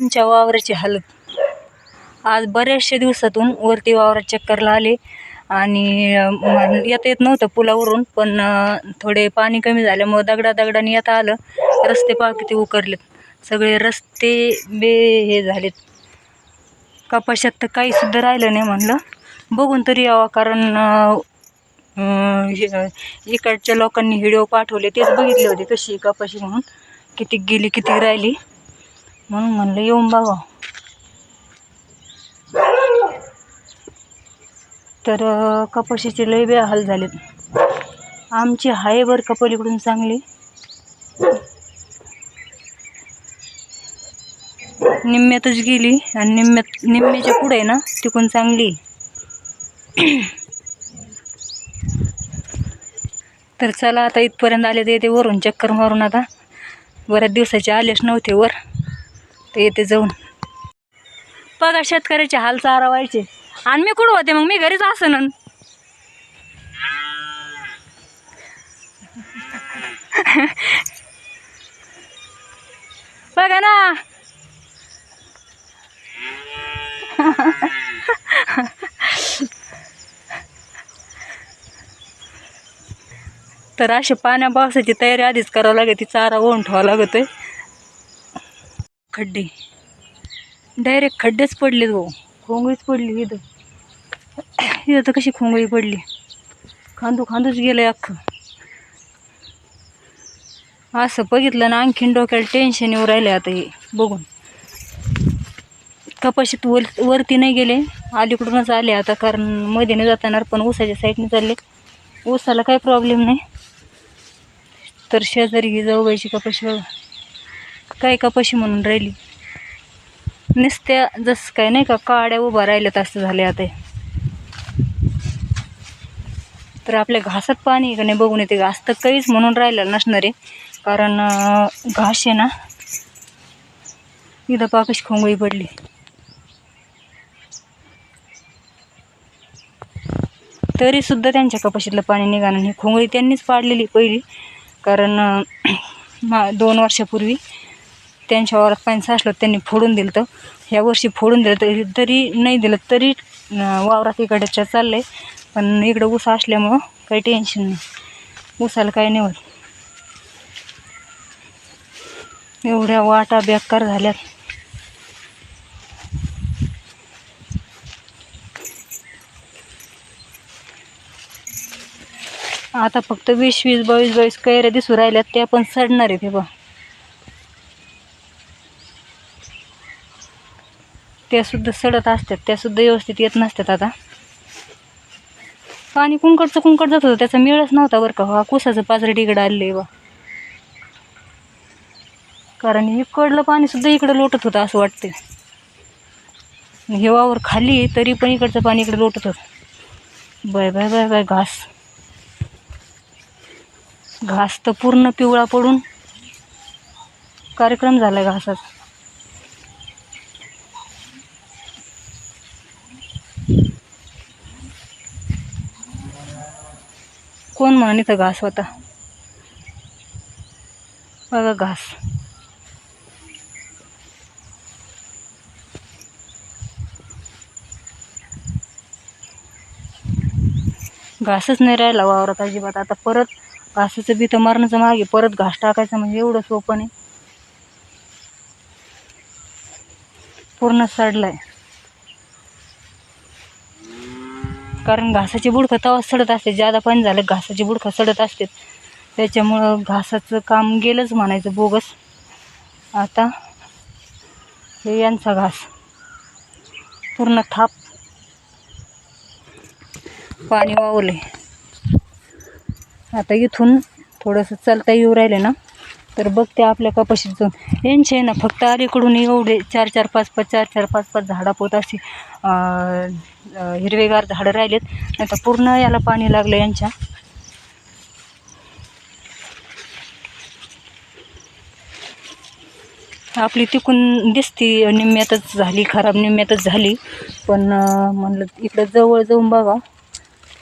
आमच्या वावराची हालत. आज बऱ्याचशा दिवसातून वरती वावरात चक्करला आले आणि अं, येता येत नव्हतं पुलावरून पण अं, थोडे पाणी कमी झाल्यामुळं दगडा दगडाने येता आलं. रस्ते पहा किती उकरलेत सगळे रस्ते बे हे झालेत. कपाशात तर काहीसुद्धा राहिलं नाही म्हणलं. बघून तरी यावं कारण अं, अं, हे- इकडच्या लोकांनी व्हिडिओ पाठवले तेच बघितले होते कशी आहे कपाशी म्हणून. किती गेली किती राहिली. म्हणून म्हणलं येऊन बघा. तर कपाशीचे लय बे हाल झालेत. आमची हाय बर कपलीकडून चांगली. निम्म्यातच गेली आणि निम्म्यात निम्म्याच्या पुढे ना तिकून चांगली. तर चला आता इथपर्यंत आले ते वरून चक्कर मारून आता. बऱ्याच दिवसाचे आलेच नव्हते वर. तर येते जाऊन. बघा शेतकऱ्याचे हाल चारा व्हायचे आणि मी कुठं होते मग? मी घरीच असन. बघा ना. तर अशी पाण्या पावसाची तयारी आधीच करावं लागते चारा ओन ठेवावं लागतोय. खड्डे. डायरेक्ट खड्डेच पडलेत भाऊ. खोंगळीच पडली इथं. इथं तर कशी खोंगळी पडली. खांदू खांदूच गेलं अख्खं. असं बघितलं ना आणखीन डोक्याला टेन्शन येऊ राहिले आता हे. बघून. कपाशीत वर वरती नाही गेले. अलीकडूनच आले आता कारण मध्ये नाही जाता येणार पण ऊसाच्या साईडने चालले. ऊसाला काही प्रॉब्लेम नाही. तर शेजारी जाऊ जाऊबाईची कपाशी बघा काय कपाशी म्हणून राहिली? नुसत्या जसं काय नाही का काड्या उभा राहिल्यात असं झाले आता. तर आपल्या घासात पाणी का नाही बघून येते. घास तर काहीच म्हणून राहिलेलं नसणार आहे. कारण घास आहे ना इथं पाकशी खोंगळी पडली. तरी सुद्धा त्यांच्या कपाशीतलं पाणी निघालं नाही. खोंगळी त्यांनीच पाडलेली पहिली. कारण मा दोन वर्षापूर्वी त्यांच्या वावरात पाणी साचलं त्यांनी फोडून दिलं तर ह्या वर्षी फोडून दिलं तरी तरी नाही दिलं तरी वावरात इकडच्या चाललं आहे पण इकडं ऊस असल्यामुळं काही टेन्शन नाही. ऊसाला काही नाही होत. एवढ्या वाटा बेकार झाल्यात. आता फक्त वीस वीस बावीस बावीस कैऱ्या दिसू राहिल्यात त्या पण सडणार आहेत हे बा त्यासुद्धा सडत असतात त्यासुद्धा व्यवस्थित येत नसतात आता. पाणी कुंकडचं कुंकड जात होतं त्याचा मेळच नव्हता बरं का. हा कुसाचं पाचरट इकडं आलेलं बा. कारण इकडलं पाणीसुद्धा इकडं लोटत होतं असं वाटते हे वावर खाली तरी पण इकडचं पाणी इकडे लोटत होतं. बाय बाय बाय बाय घास. घास तर पूर्ण पिवळा पडून कार्यक्रम झाला घासाचा. कोण म्हणून इथं घास होता? बघा घास. घासच नाही राहिला वावरात अजिबात. आता परत घासाचं बी तर मारण्याचं मागे परत घास टाकायचं म्हणजे एवढं सोपं नाही. पूर्ण सडलाय. कारण घासाची बुडकं तवा सडत असते ज्यादा पाणी झालं घासाची बुडकं सडत असते. त्याच्यामुळं घासाचं काम गेलंच म्हणायचं बोगस. आता हे यांचा घास. पूर्ण थाप. पाणी वावले आता इथून थोडंसं चालता येऊ राहिले ना? तर बघते आपल्या कपाशीत जाऊन यांचे ना फक्त अलीकडून एवढे चार चार पाच पाच चार चार पाच पाच झाडा पोत अशी हिरवेगार झाडं राहिलेत. नाही तर पूर्ण याला पाणी लागलं यांच्या. आपली तिकून दिसती निम्म्यातच झाली खराब निम्म्यातच झाली. पण म्हणलं इकडं जवळ जाऊन बघा.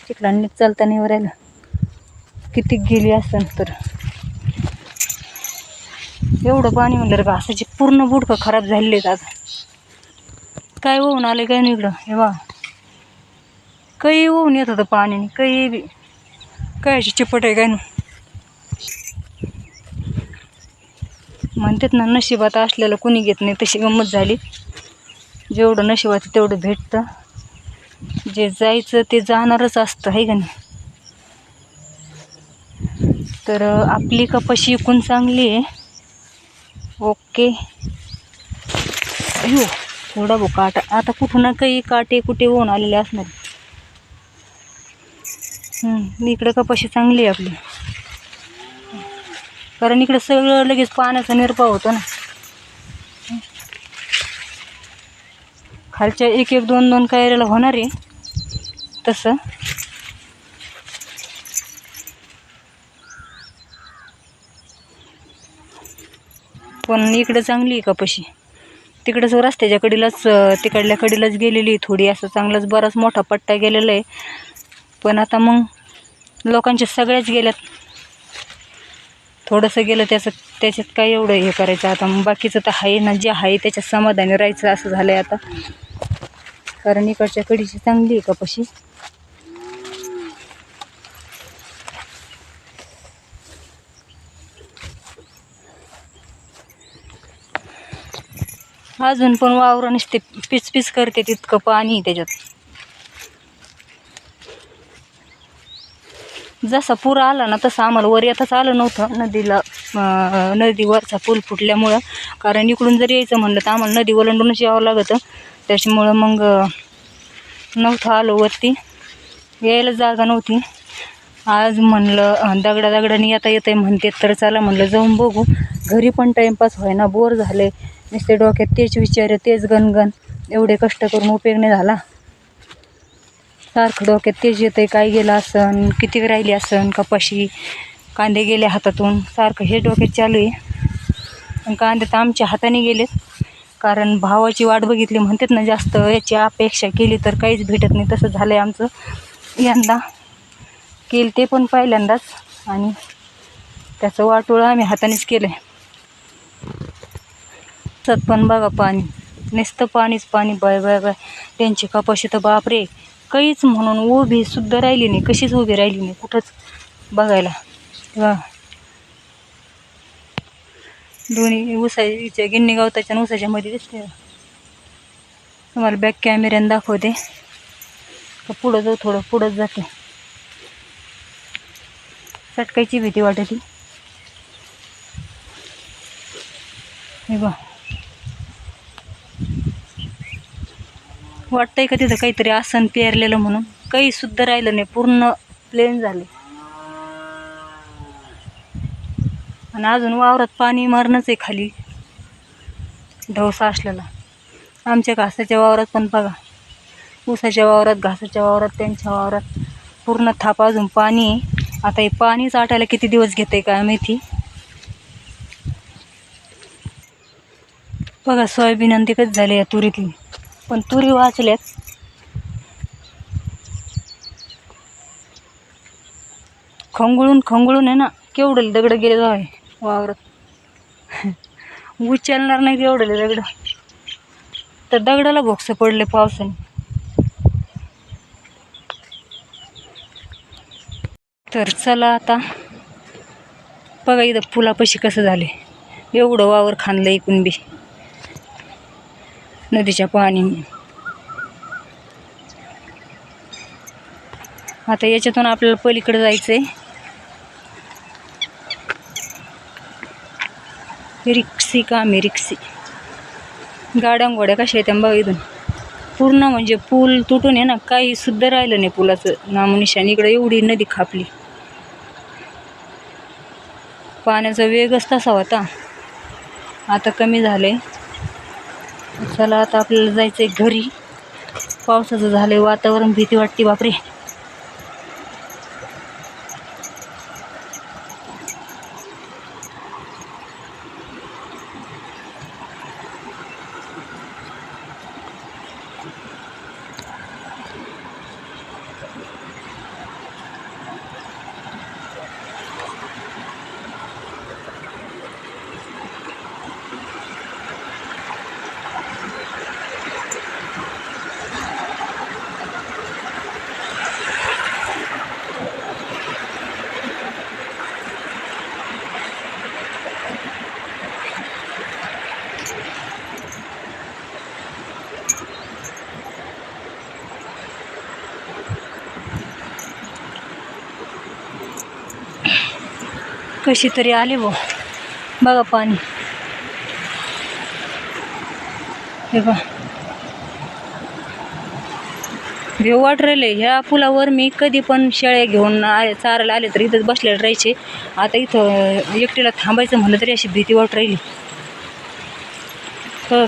तिकडं नीट चालता नाही राहिलं. किती गेली असेल तर. एवढं पाणी म्हणलं रे घासाची पूर्ण बुडकं खराब झालेले आहेत आता काय होऊन आले काय नाही इकडं? हे बा. काही होऊन येत होतं पाण्याने काही बी. कायची चिपट आहे काय नाही. म्हणतात ना नशिबात असलेलं कुणी घेत नाही तशी गंमत झाली. जेवढं नशिबात तेवढं भेटतं. जे जायचं ते जाणारच असतं आहे का नाही? तर आपली कपाशी एकूण चांगली आहे. ओके. अयो थोडा बो काटा. आता कुठं ना काही काटे कुठे होऊन आलेले असणार. इकडं कपाशी चांगली आहे आपली. कारण इकडं सगळं लगेच पाण्याचा निरपा होतो ना. खालच्या एक एक दोन दोन कायऱ्याला होणार आहे. तसं. पण इकडं चांगली आहे कपाशी तिकडंच रस्त्याच्या कडीलाच तिकडल्या कडीलाच गेलेली आहे थोडी. असं चांगलाच बराच मोठा पट्टा गेलेला आहे. पण आता मग लोकांच्या सगळ्याच गेल्यात. थोडंसं गेलं त्याचं त्याच्यात काय एवढं हे करायचं? आता मग बाकीचं तर आहे ना जे आहे त्याच्यात समाधानी राहायचं असं झालं आहे आता. कारण इकडच्या कडीची चांगली आहे कपाशी अजून पण वावर नसते पीस पीस करते तितकं पाणी त्याच्यात. जसा पूर आला ना तसं आम्हाला वर येताच आलं नव्हतं नदीला नदीवरचा पूल फुटल्यामुळं. कारण इकडून जर यायचं म्हणलं तर आम्हाला नदी ओलांडूनच यावं लागतं. त्याच्यामुळं मग नव्हतं आलो वरती. यायला जागा नव्हती. आज म्हणलं दगडा दगडाने येता येतं आहे म्हणते तर चला म्हणलं जाऊन बघू. घरी पण टाईमपास व्हायना बोर झाले. नुसते डोक्यात तेच विचार तेच गणगण. एवढे कष्ट करून उपयोग नाही झाला. सारखं डोक्यात तेच येतं काय गेलं असन किती राहिली असन कपाशी कांदे गेले हातातून. सारखं हे डोक्यात चालू आहे. आणि कांदे तर आमच्या हाताने गेलेत. कारण भावाची वाट बघितली म्हणतात ना जास्त याची अपेक्षा केली तर काहीच भेटत नाही. तसं झालं आहे आमचं. यंदा केलं ते पण पहिल्यांदाच. आणि त्याचं वाटोळं आम्ही हातानेच केलं आहे सत पण बघा पाणी. नुसतं पाणीच पाणी. Bye bye bye. त्यांची कपाशी तर बापरे. काहीच म्हणून उभी सुद्धा राहिली नाही. कशीच उभी राहिली नाही. कुठंच बघायला. वा दोन्ही उसाच्या गिन्नी गावताच्या आणि उसाच्या मध्ये दिसते तुम्हाला बॅक कॅमेऱ्यानं दाखवते. का पुढं जाऊ थोडं पुढंच जाते. चटकायची भीती वाटते हे बघ. वाटतंय का तिथं काहीतरी आसन पेरलेलं म्हणून? काही सुद्धा राहिलं नाही पूर्ण प्लेन झाले. आणि अजून वावरात पाणी मारणंच आहे खाली. ढवसा असलेला. आमच्या घासाच्या वावरात पण बघा. ऊसाच्या वावरात घासाच्या वावरात त्यांच्या वावरात. पूर्ण थाप अजून पाणी आहे. आता हे पाणीच आटायला किती दिवस घेते काय माहिती? बघा सोयाबीन आणि तिकच झाले या तुरीतली? पण तुरी वाचल्यात. खंगळून खंगळून आहे ना केवढं दगड गेले जाय वावरत. उचलणार नाही केवढले दगड. तर दगडाला भोक्स पडले पावसाने. तर चला आता बघा इथं पुलापाशी कसं झाले एवढं वावर खांदलं इकून बी. नदीच्या पाण्याने आता याच्यातून आपल्याला पलीकडे जायचं आहे रिक्सी काम आहे रिक्सी गाड्या गोड्या कशा आहेत बघा इथून. पूर्ण म्हणजे पूल तुटून आहे ना काही सुद्धा राहिलं नाही पुलाचं. नामनिशान इकडं एवढी नदी खापली. पाण्याचा वेगच तसा होता. आता कमी झालं आहे चला आता आपल्याला जायचं आहे घरी. पावसाचं झालं आहे वातावरण भीती वाटते बापरे. कशी तरी आले भाऊ. बघा पाणी. हे बा भेव वाट राहिले ह्या पुलावर मी कधी पण शेळ्या घेऊन आ- चारायला आले तर इथंच बसलेले राहायचे. आता इथं एकटीला थांबायचं म्हणलं तरी अशी भीती वाट राहिली.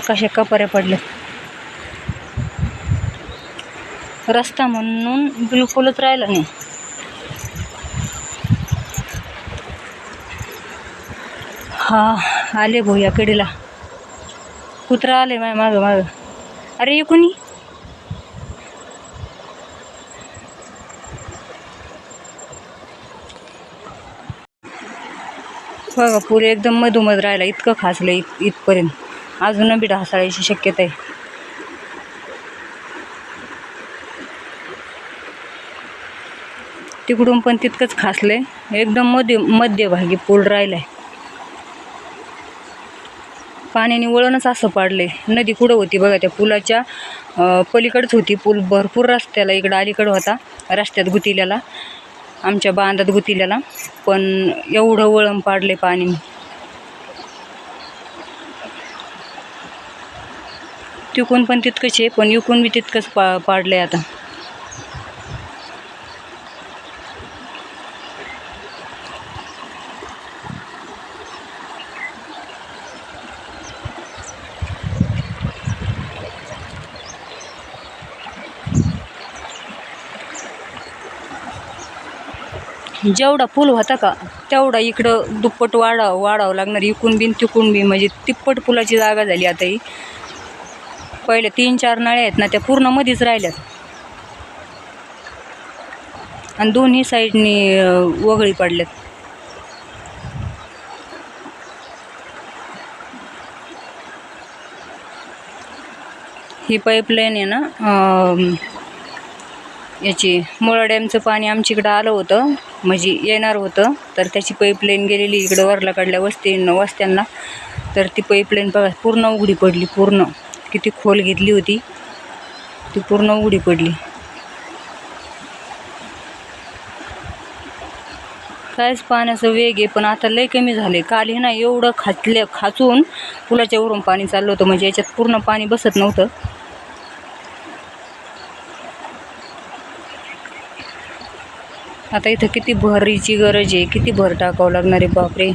कशा कपाऱ्या पडल्या रस्ता म्हणून बिलकुलच राहिला नाही. हा आले भाऊ या कडेला. कुत्रा आले माय मागं मागं. अरे हे कोणी? बघा पूल एकदम मधोमध राहिला इतकं खासलं इत इथपर्यंत. अजून बी ढासाळायची शक्यता आहे. तिकडून पण तितकंच खासलंय. एकदम मध्य मध्यभागी पूल राहिलाय. पाण्याने वळणच असं पाडले नदी कुठं होती बघा त्या पुलाच्या पलीकडच होती. पूल भरपूर रस्त्याला इकडं अलीकडं होता. रस्त्यात गुतिल्याला आमच्या बांधात गुतिल्याला. पण एवढं वळण पाडले पाणी. तिकून पण तितकंच आहे पण इकून बी तितकंच पा पाडलंय आता. जेवढा पूल होता का तेवढा इकडं दुप्पट वाढावं वाढावं लागणार. इकून बिन तिकून बी म्हणजे तिप्पट पुलाची जागा झाली आता ही. पहिले तीन चार नळ्या आहेत ना त्या पूर्ण मध्येच राहिल्यात. आणि दोन्ही साईडनी वगळी पडल्यात. ही पाईपलाईन आहे ना याची मुळा डॅमचं पाणी आमच्याकडं आलं होतं म्हणजे येणार होतं तर त्याची पाईपलाईन गेलेली इकडं वरला काढल्या वस्ती वस्त्यांना. तर ती पाईपलाईन बघा पूर्ण उघडी पडली पूर्ण. किती खोल घेतली होती ती पूर्ण उघडी पडली. कायच पाण्याचा वेग आहे पण आता लय कमी झाले काल हे ना एवढं खाचल्या खाचून पुलाच्या वरून पाणी चाललं होतं म्हणजे याच्यात पूर्ण पाणी बसत नव्हतं. आता इथं किती भरीची गरज आहे किती भर टाकावं लागणार आहे बापरे.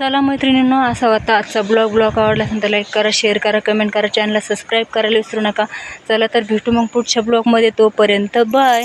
चला मैत्रिणींनो असा होता आजचा ब्लॉग. ब्लॉग आवडला असेल तर लाईक करा शेअर करा कमेंट करा चॅनलला सबस्क्राईब करायला विसरू नका. चला तर भेटू मग पुढच्या ब्लॉगमध्ये. तोपर्यंत बाय